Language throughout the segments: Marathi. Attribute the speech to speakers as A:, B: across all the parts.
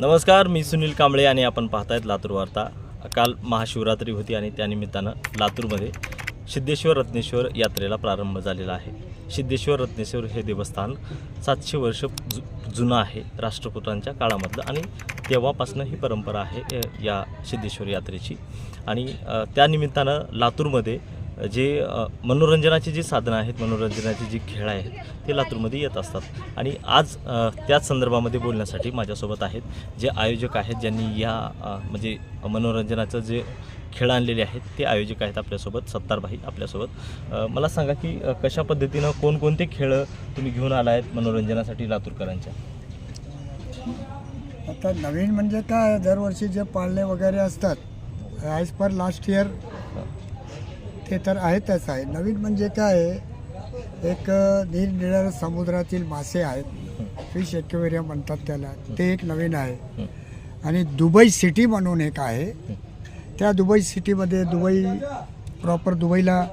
A: नमस्कार मी सुनील कांबळे आणि आपण पाहतायत लातूर वार्ता. काल महाशिवरात्री होती आणि त्यानिमित्तानं लातूरमध्ये सिद्धेश्वर रत्नेश्वर यात्रेला प्रारंभ झालेला आहे. सिद्धेश्वर रत्नेश्वर हे देवस्थान सातशे वर्ष जु जुनं आहे राष्ट्रकुटांच्या काळामधलं आणि तेव्हापासून ही परंपरा आहे या सिद्धेश्वर यात्रेची. आणि त्यानिमित्तानं लातूरमध्ये जे मनोरंजनाची जी साधनं आहेत मनोरंजनाचे जे खेळ आहेत ते लातूरमध्ये येत असतात. आणि आज त्याच संदर्भामध्ये बोलण्यासाठी माझ्यासोबत आहेत जे आयोजक आहेत ज्यांनी या म्हणजे मनोरंजनाचं जे खेळ आणलेले आहेत ते आयोजक आहेत आपल्यासोबत. सत्तारभाई आपल्यासोबत. मला सांगा की कशा पद्धतीनं कोणकोणते खेळ तुम्ही घेऊन आला आहेत मनोरंजनासाठी लातूरकरांच्या?
B: आता नवीन म्हणजे काय दरवर्षी जे पाळणे वगैरे असतात ॲज पर लास्ट इयर ते तर आहेतच आहे. नवीन म्हणजे काय आहे, एक निरनिराळ समुद्रातील मासे आहेत. फिश एक्वेरियम म्हणतात त्याला. ते एक नवीन आहे. आणि दुबई सिटी म्हणून एक आहे. त्या दुबई सिटीमध्ये दुबई प्रॉपर दुबईला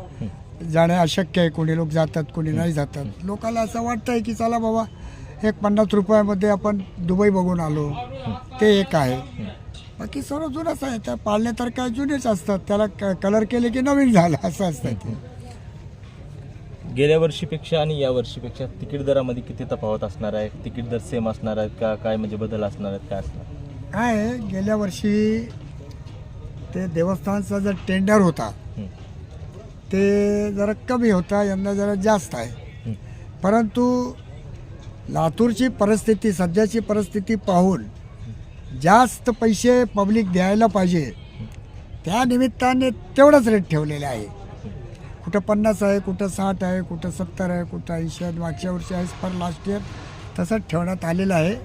B: जाणे अशक्य आहे. कोणी लोक जातात कोणी नाही जातात. लोकांना असं वाटतं आहे की चला बाबा एक पन्नास रुपयामध्ये आपण दुबई बघून आलो. ते एक आहे. बाकी सर्व जुनंच आहे त्या पाळणे तर काय जुनेच असतात. त्याला कलर केले की नवीन झालं असं असतं ते.
A: गेल्या वर्षीपेक्षा आणि या वर्षीपेक्षा तिकीट दरामध्ये किती तफावत असणार आहे? तिकीट दर सेम असणार आहेत का? काय म्हणजे बदल असणार आहेत? काय असणार?
B: काय आहे, गेल्या वर्षी ते देवस्थानचा जो टेंडर होता
A: हं.
B: ते जरा कमी होता यंदा जरा जास्त आहे. परंतु लातूरची परिस्थिती सध्याची परिस्थिती पाहून जास्त पैसे पब्लिक द्यायला पाहिजे. त्या निमित्ताने तेवढंच रेट ठेवलेले आहे. कुठं पन्नास आहे कुठं साठ आहे कुठं सत्तर आहे कुठं ऐंशी आहे मागच्या वर्षी आहे पर लास्ट इयर तसंच ठेवण्यात आलेलं आहे.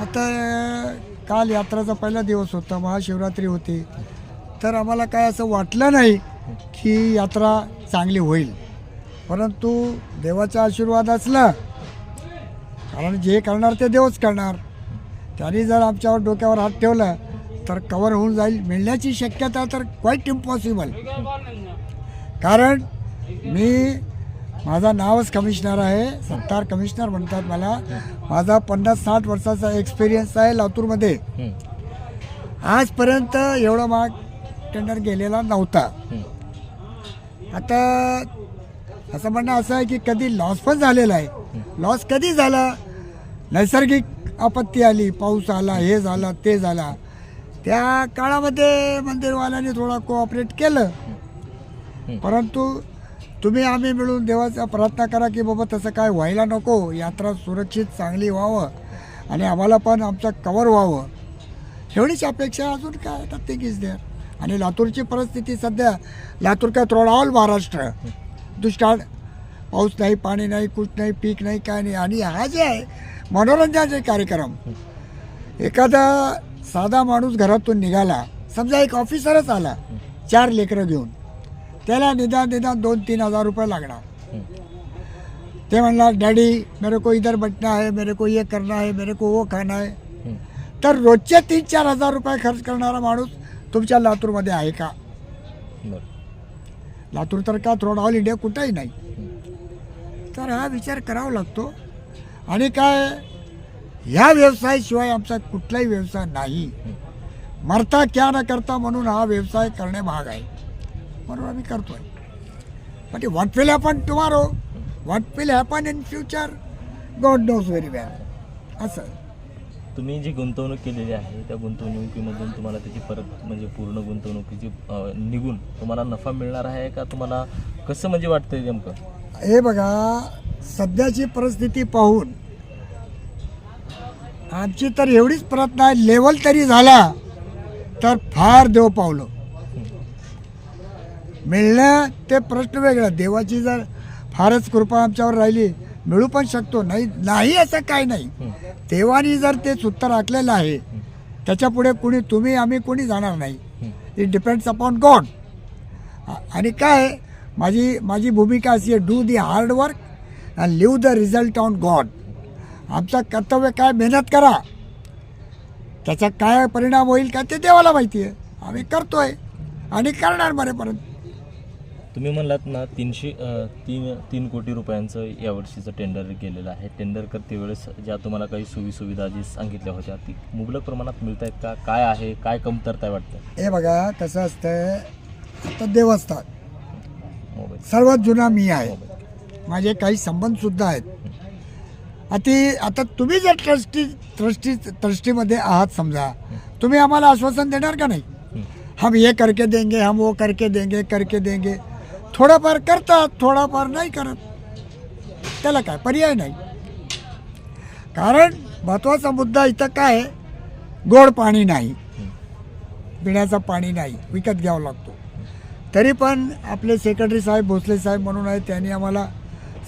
B: आता काल यात्राचा पहिला दिवस होता महाशिवरात्री होती. तर आम्हाला काय असं वाटलं नाही की यात्रा चांगली होईल. परंतु देवाचा आशीर्वाद असला कारण जे करणार ते देवच करणार. त्यांनी जर आमच्यावर डोक्यावर हात ठेवला तर कवर होऊन जाईल. मिळण्याची शक्यता तर क्वाईट इम्पॉसिबल कारण मी माझा नावच कमिशनर आहे. सत्तार कमिशनर म्हणतात मला. माझा पन्नास साठ वर्षाचा एक्सपिरियन्स आहे लातूरमध्ये. आजपर्यंत एवढा महाग टेंडर गेलेला नव्हता. आता असं म्हणणं असं आहे की कधी लॉस पण झालेला आहे. लॉस कधी झाला? नैसर्गिक आपत्ती आली पाऊस आला हे झाला ते झाला. त्या काळामध्ये मंदिरवाल्यांनी थोडा कोऑपरेट केलं. परंतु तुम्ही आम्ही मिळून देवाचा प्रार्थना करा की बाबा तसं काय व्हायला नको. यात्रा सुरक्षित चांगली व्हावं आणि आम्हाला पण आमचं कवर व्हावं. एवढीच अपेक्षा अजून काय? नथिंग इज देअर आणि लातूरची परिस्थिती सध्या लातूर काय थ्रोड ऑल महाराष्ट्र. दुष्काळ पाऊस नाही पाणी नाही कुठ नाही पीक नाही काय नाही. आणि हा जे आहे मनोरंजनाचे कार्यक्रम. एखादा साधा माणूस घरातून निघाला समजा एक ऑफिसरच आला चार लेकरं घेऊन. त्याला निदान निदान दोन तीन हजार रुपये लागणार. ते म्हणणार डॅडी मेरे को इधर बैठना है मेरे को ये करना है मेरे को वो खाना है.
A: हं.
B: तर रोजचे तीन चार हजार रुपये खर्च करणारा माणूस तुमच्या लातूरमध्ये आहे का? लातूर तर का थोडा ऑल इंडिया कुठंही नाही. तर हा विचार करावा लागतो. आणि काय? ह्या व्यवसायाशिवाय आमचा कुठलाही व्यवसाय नाही. मरता क्या न करता म्हणून हा व्यवसाय करणे भाग आहे. म्हणून आम्ही करतोय. पण ते what will happen tomorrow what will happen in future God knows very well असं.
A: तुम्ही जी गुंतवणूक केलेली आहे त्या गुंतवणुकीमधून तुम्हाला त्याची परत म्हणजे पूर्ण गुंतवणुकीची निघून तुम्हाला नफा मिळणार आहे का? तुम्हाला कसं म्हणजे वाटतंय नेमकं?
B: हे बघा सध्याची परिस्थिती पाहून आमची तर एवढीच प्रयत्न आहे लेवल तरी झाला तर फार देव पावलं. मिळणं ते प्रश्न वेगळा. देवाची जर फारच कृपा आमच्यावर राहिली मिळू पण शकतो. नाही नाही असं काय नाही. देवानी जर ते उत्तर आखलेलं आहे त्याच्या पुढे कुणी तुम्ही आम्ही कोणी जाणार नाही. इट डिपेंड्स अपॉन गॉड आणि काय माझी माझी भूमिका अशी आहे do the hard work and leave the result on God आमचं कर्तव्य काय? मेहनत करा. त्याचा काय परिणाम होईल का ते देवाला माहिती आहे. आम्ही करतोय. आणि करणार मरेपर्यंत
A: तुम्ही म्हणलात ना तीनशे तीन तीन कोटी रुपयांचं यावर्षीचं टेंडर गेलेलं आहे. टेंडर करते वेळेस ज्या तुम्हाला काही सोयीसुविधा जी सांगितल्या होत्या ती मुबलक प्रमाणात मिळत आहेत का? काय आहे? काय कमतरता आहे वाटतं?
B: हे बघा कसं असतंय आता देवस्थान. सर्वात जुना मी आहे. माझे काही संबंधसुद्धा आहेत. अति आता तुम्ही जर ट्रस्टी ट्रस्टी ट्रस्टीमध्ये आहात समजा तुम्ही आम्हाला आश्वासन देणार का नाही? हम ये करके देंगे हम वो करके देंगे करके देंगे. थोडंफार करतात थोडाफार नाही करत. त्याला काय? पर्याय नाही. कारण महत्त्वाचा मुद्दा इथं काय? गोड पाणी नाही. पिण्याचं पाणी नाही. विकत घ्यावं लागतो. तरी पण आपले सेक्रेटरी साहेब भोसले साहेब म्हणून आहे त्यांनी आम्हाला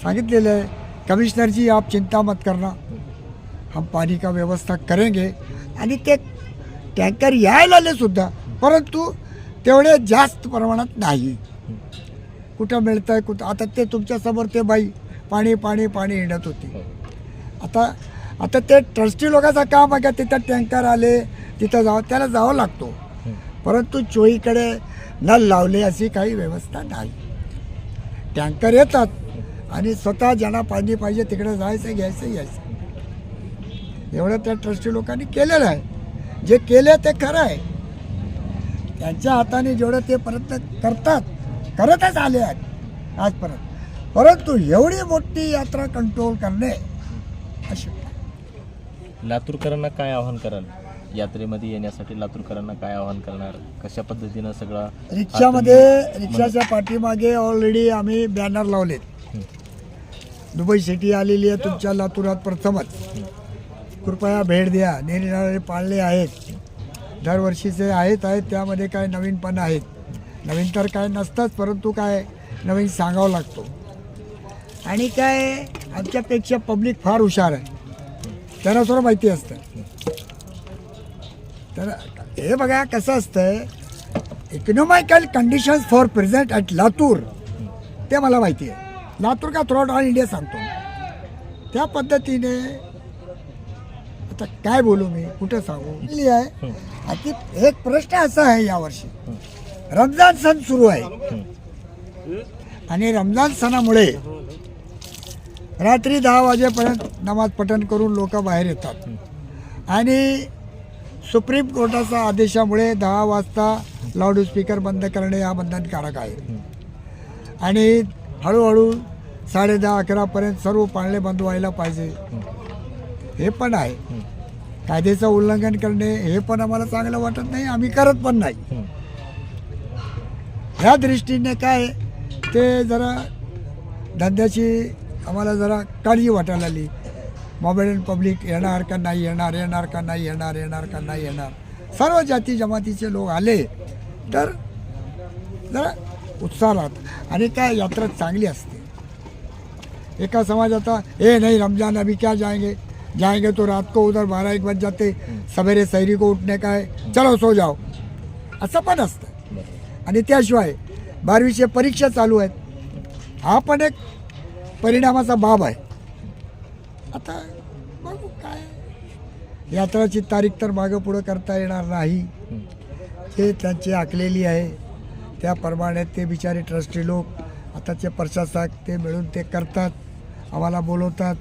B: सांगितलेलं आहे कमिश्नर जी आप चिंता मत करना। हम पाणी का व्यवस्था करेंगे। आणि ते टँकर यायला आले सुद्धा परंतु तेवढे जास्त प्रमाणात नाही. कुठं मिळतं आहे कुठं आता ते तुमच्यासमोर ते बाई पाणी पाणी पाणी हिंडत होती. आता आता ते ट्रस्टी लोकांचं काम आहे का? तिथं टँकर आले तिथं जावं त्याला जावं लागतो. परंतु चोईकडे नल लावले अशी काही व्यवस्था नाही. टँकर येतात आणि स्वतः ज्यांना पाणी पाहिजे तिकडे जायचं घ्यायचं यायचं एवढं त्या ट्रस्टी लोकांनी केलेलं आहे. जे केले ते खरं आहे. त्यांच्या हाताने जेवढं ते प्रयत्न करतात करतच आले आहेत आजपर्यंत. परंतु एवढी मोठी यात्रा कंट्रोल करणे अशक्य.
A: लातूरकरांना काय आवाहन कराल? यात्रेमध्ये येण्यासाठी लातूरकरांना काय आवाहन करणार? कशा पद्धतीनं सगळा
B: रिक्षामध्ये रिक्षाच्या पाठीमागे ऑलरेडी आम्ही बॅनर लावलेत. दुबई सिटी आलेली आहे तुमच्या लातूरात प्रथमच. कृपया भेट द्या. निरनिराळे पाळले आहेत. दरवर्षीचे आहेत आहेत त्यामध्ये काय नवीन पण आहेत. नवीन तर काय नसतंच परंतु काय नवीन सांगावं लागतो. आणि काय आमच्यापेक्षा पब्लिक फार हुशार आहे. त्यांना थोडं माहिती असतं. तर हे बघा कसं असतं economical conditions for present at Latur ते मला माहिती आहे. लातूर का थ्रू ऑल इंडिया सांगतो. त्या पद्धतीने आता काय बोलू मी? कुठं सांगू? लिहिली आहे. आता एक प्रश्न असा आहे यावर्षी. रमजान सण सुरू आहे. आणि रमजान सणामुळे रात्री दहा वाजेपर्यंत नमाज पठण करून लोक बाहेर येतात. आणि सुप्रीम कोर्टाच्या आदेशामुळे दहा वाजता लाऊडस्पीकर बंद करणे हा बंधनकारक आहे. आणि हळूहळू साडे दहा अकरापर्यंत सर्व पाळणे बंद व्हायला पाहिजे. हे पण आहे. कायद्याचं उल्लंघन करणे हे पण आम्हाला चांगलं वाटत नाही आम्ही करत पण नाही. ह्या दृष्टीने काय ते जरा धंद्याची आम्हाला जरा काळजी वाटायला लागली. मोबाईल अँड पब्लिक येणार का नाही येणार येणार का नाही येणार येणार का नाही येणार. सर्व जाती जमातीचे लोक आले तर जरा उत्साहात आणि काय यात्रा चांगली असते. एका समाजाचा ए नहीं रमजान अभी क्या जाएंगे? जाएंगे तो रात को उधर बारह एक बज जाते सवेरे सैरी को उठणे काय चलो सो जाओ. असं पण असतं. आणि त्याशिवाय बारवीच्या परीक्षा चालू आहेत. हा पण एक परिणामाचा बाब आहे. आता बघू काय. यात्राची तारीख तर मागं पुढं करता येणार नाही.
A: हे
B: त्यांची आखलेली आहे. त्याप्रमाणे ते बिचारे ट्रस्टी लोक आताचे प्रशासक ते मिळून ते करतात आम्हाला बोलवतात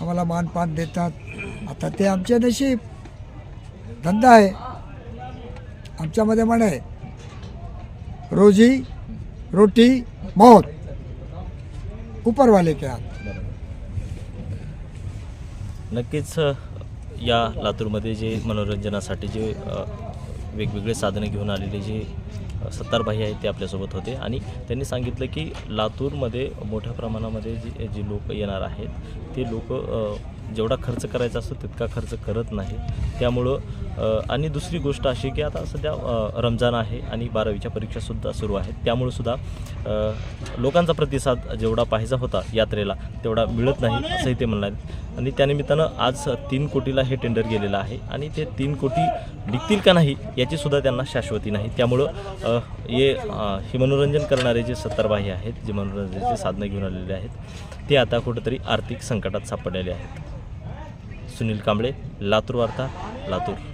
B: आम्हाला मानपान देतात. आता ते आमचे नशीब. धंदा आहे. आमच्यामध्ये म्हण आहे रोजी रोटी मौत. ऊपरवाले
A: क्या? नक्कीच या लातूरमध्ये जे मनोरंजनासाठी जे वेगवेगळे साधनं घेऊन आलेले जे सत्तारभाई आहेत ते आपल्यासोबत होते. आणि त्यांनी सांगितलं की लातूरमध्ये मोठ्या प्रमाणामध्ये जे जे लोक येणार आहेत ते लोक जेवढा खर्च करायचा असतो तितका खर्च करत नाही. त्यामुळं आणि दुसरी गोष्ट अशी की आता सध्या रमजान आहे आणि बारावीच्या परीक्षासुद्धा सुरू आहेत. त्यामुळं सुद्धा लोकांचा प्रतिसाद जेवढा पाहिजे होता यात्रेला तेवढा मिळत नाही असंही ते म्हणाले आणि त्यानिमित्तानं आज तीन कोटीला हे टेंडर गेलेलं आहे आणि ते तीन कोटी निघतील का नाही याचीसुद्धा त्यांना शाश्वती नाही. त्यामुळं हे हे मनोरंजन करणारे जे सत्तरबाही आहेत जे मनोरंजनाचे साधनं घेऊन आलेले आहेत ते आता कुठंतरी आर्थिक संकटात सापडलेले आहेत. सुनील कांबळे लातूर वार्ता लातूर.